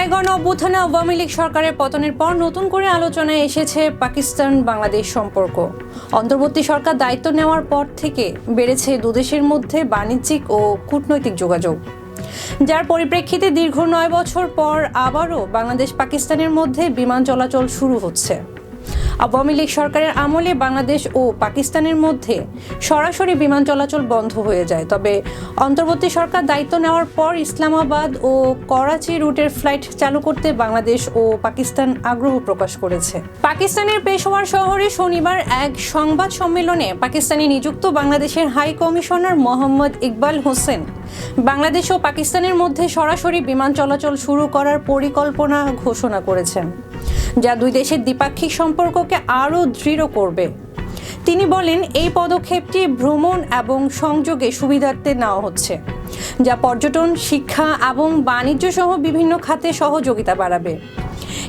জুলাই গণ অভ্যুত্থানে আওয়ামী লীগ সরকারের পতনের পর নতুন করে আলোচনায় এসেছে পাকিস্তান বাংলাদেশ সম্পর্ক। অন্তর্বর্তী সরকার দায়িত্ব নেওয়ার পর থেকে বেড়েছে দুদেশের মধ্যে বাণিজ্যিক ও কূটনৈতিক যোগাযোগ। যার পরিপ্রেক্ষিতে দীর্ঘ নয় বছর পর আবারও বাংলাদেশ পাকিস্তানের মধ্যে বিমান চলাচল শুরু হচ্ছে। আওয়ামী লীগ সরকারের আমলে বাংলাদেশ ও পাকিস্তানের মধ্যে সরাসরি বিমান চলাচল বন্ধ হয়ে যায়। তবে অন্তর্বর্তী সরকার দায়িত্ব নেওয়ার পর ইসলামাবাদ ও করাচি রুটের ফ্লাইট চালু করতে বাংলাদেশ ও পাকিস্তান আগ্রহ প্রকাশ করেছে। পাকিস্তানের পেশোয়ার শহরে শনিবার এক সংবাদ সম্মেলনে পাকিস্তানে নিযুক্ত বাংলাদেশের হাই কমিশনার মোহাম্মদ ইকবাল হোসেন, বাংলাদেশ ও পাকিস্তানের মধ্যে সরাসরি বিমান চলাচল শুরু করার পরিকল্পনা ঘোষণা করেছেন। যা দুই দেশের দ্বিপাক্ষিক সম্পর্ককে আরও দৃঢ় করবে। তিনি বলেন, এই পদক্ষেপটি ভ্রমণ এবং সংযোগে সুবিধার্থে নেওয়া হচ্ছে, যা পর্যটন, শিক্ষা এবং বাণিজ্য সহ বিভিন্ন খাতে সহযোগিতা বাড়াবে।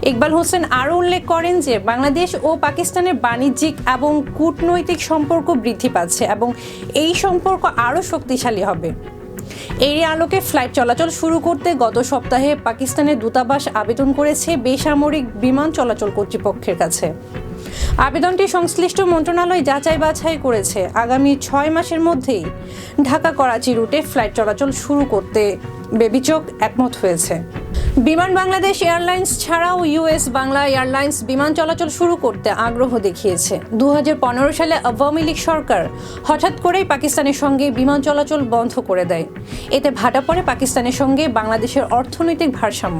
ইকবাল হোসেন আরও উল্লেখ করেন যে, বাংলাদেশ ও পাকিস্তানের বাণিজ্যিক এবং কূটনৈতিক সম্পর্ক বৃদ্ধি পাচ্ছে এবং এই সম্পর্ক আরও শক্তিশালী হবে। এরই আলোকে ফ্লাইট চলাচল শুরু করতে গত সপ্তাহে পাকিস্তানের দূতাবাস আবেদন করেছে বেসামরিক বিমান চলাচল কর্তৃপক্ষের কাছে। আবেদনটি সংশ্লিষ্ট মন্ত্রণালয় যাচাই বাছাই করেছে। আগামী ছয় মাসের মধ্যেই ঢাকা করাচি রুটে ফ্লাইট চলাচল শুরু করতে বেবিচক একমত হয়েছে। বিমান বাংলাদেশ এয়ারলাইন্স ছাড়াও ইউএস, বাংলা এয়ারলাইন্স বিমান চলাচল শুরু করতে আগ্রহ দেখিয়েছে। দু হাজার পনেরো সালে আওয়ামী লীগ সরকার হঠাৎ করেই পাকিস্তানের সঙ্গে বিমান চলাচল বন্ধ করে দেয়। এতে ভাটা পড়ে পাকিস্তানের সঙ্গে বাংলাদেশের অর্থনৈতিক ভারসাম্য।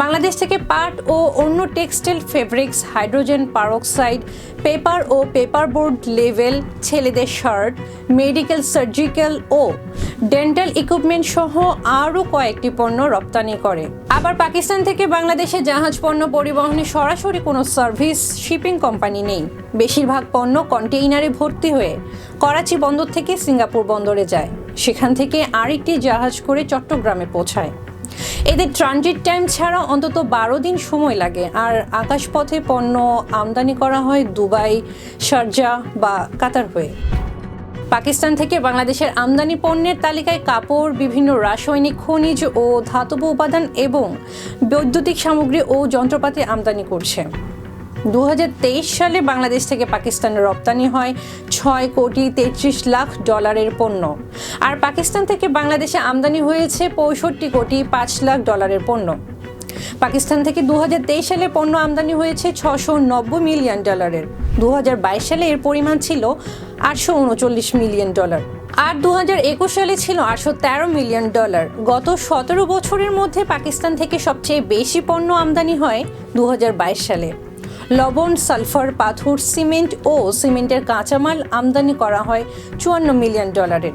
বাংলাদেশ থেকে পাট ও অন্য textile fabrics, hydrogen peroxide, paper ও পেপার বোর্ড লেভেল, ছেলেদের শার্ট, মেডিকেল, সার্জিক্যাল ও ডেন্টাল ইকুইপমেন্ট সহ আরও কয়েকটি পণ্য রপ্তানি করে। আবার পাকিস্তান থেকে বাংলাদেশে জাহাজ পণ্য পরিবহনে সরাসরি কোনো সার্ভিস শিপিং কোম্পানি নেই। বেশিরভাগ পণ্য কন্টেইনারে ভর্তি হয়ে করাচি বন্দর থেকে সিঙ্গাপুর বন্দরে যায়। সেখান থেকে আরেকটি জাহাজ করে চট্টগ্রামে পৌঁছায়। এদের ট্রানজিট টাইম ছাড়া অন্তত বারো দিন সময় লাগে। আর আকাশপথে পণ্য আমদানি করা হয় দুবাই, শারজা বা কাতার হয়ে। পাকিস্তান থেকে বাংলাদেশের আমদানি পণ্যের তালিকায় কাপড়, বিভিন্ন রাসায়নিক খনিজ ও ধাতব উপাদান এবং বৈদ্যুতিক সামগ্রী ও যন্ত্রপাতি আমদানি করছে। দু হাজার তেইশ সালে বাংলাদেশ থেকে পাকিস্তানের রপ্তানি হয় ছয় কোটি তেত্রিশ লাখ ডলারের পণ্য। আর পাকিস্তান থেকে বাংলাদেশে আমদানি হয়েছে পঁয়ষট্টি কোটি পাঁচ লাখ ডলারের পণ্য। পাকিস্তান থেকে দু হাজার তেইশ সালে পণ্য আমদানি হয়েছে ছশো নব্বই মিলিয়ন ডলারের। দু হাজার বাইশ সালে এর পরিমাণ ছিল আটশো উনচল্লিশ মিলিয়ন ডলার। আর দু হাজার একুশ সালে ছিল আটশো তেরো মিলিয়ন ডলার। গত সতেরো বছরের মধ্যে পাকিস্তান থেকে সবচেয়ে বেশি পণ্য আমদানি হয় দু হাজার বাইশ সালে। লবণ, সালফার, পাথর, সিমেন্ট ও সিমেন্টের কাঁচামাল আমদানি করা হয় চুয়ান্ন মিলিয়ন ডলারের।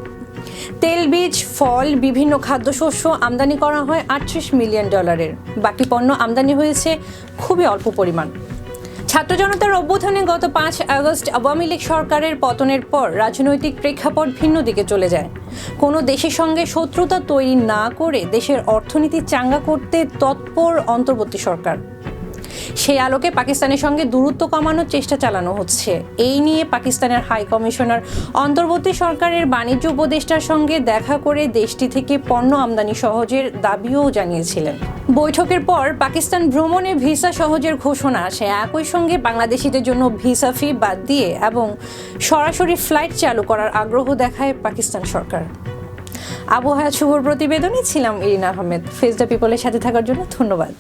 তেলবীজ ফল, বিভিন্ন খাদ্যশস্য আমদানি করা হয় আটত্রিশ মিলিয়ন ডলারের। বাকি পণ্য আমদানি হয়েছে খুবই অল্প পরিমাণ। ছাত্র জনতার অভ্যুত্থানে গত পাঁচ আগস্ট আওয়ামী লীগ সরকারের পতনের পর রাজনৈতিক প্রেক্ষাপট ভিন্ন দিকে চলে যায়। কোনো দেশের সঙ্গে শত্রুতা তৈরি না করে দেশের অর্থনীতি চাঙ্গা করতে তৎপর অন্তর্বর্তী সরকার। সেই আলোকে পাকিস্তানের সঙ্গে দূরত্ব কমানোর চেষ্টা চালানো হচ্ছে। এই নিয়ে পাকিস্তানের হাই কমিশনার, অন্তর্বর্তী সরকারের বাণিজ্য উপদেষ্টার সঙ্গে দেখা করে দেশটি থেকে পণ্য আমদানি সহজের দাবিও জানিয়েছিলেন। বৈঠকের পর পাকিস্তান ভ্রমণে ভিসা সহজের ঘোষণা আসে একই সঙ্গে বাংলাদেশিদের জন্য ভিসা ফি বাদ দিয়ে এবং সরাসরি ফ্লাইট চালু করার আগ্রহ দেখায় পাকিস্তান সরকার। আবহাওয়া শুভর প্রতিবেদনে ছিলাম ইরিন আহমেদ। ফেস দ্য পিপলের সাথে থাকার জন্য ধন্যবাদ।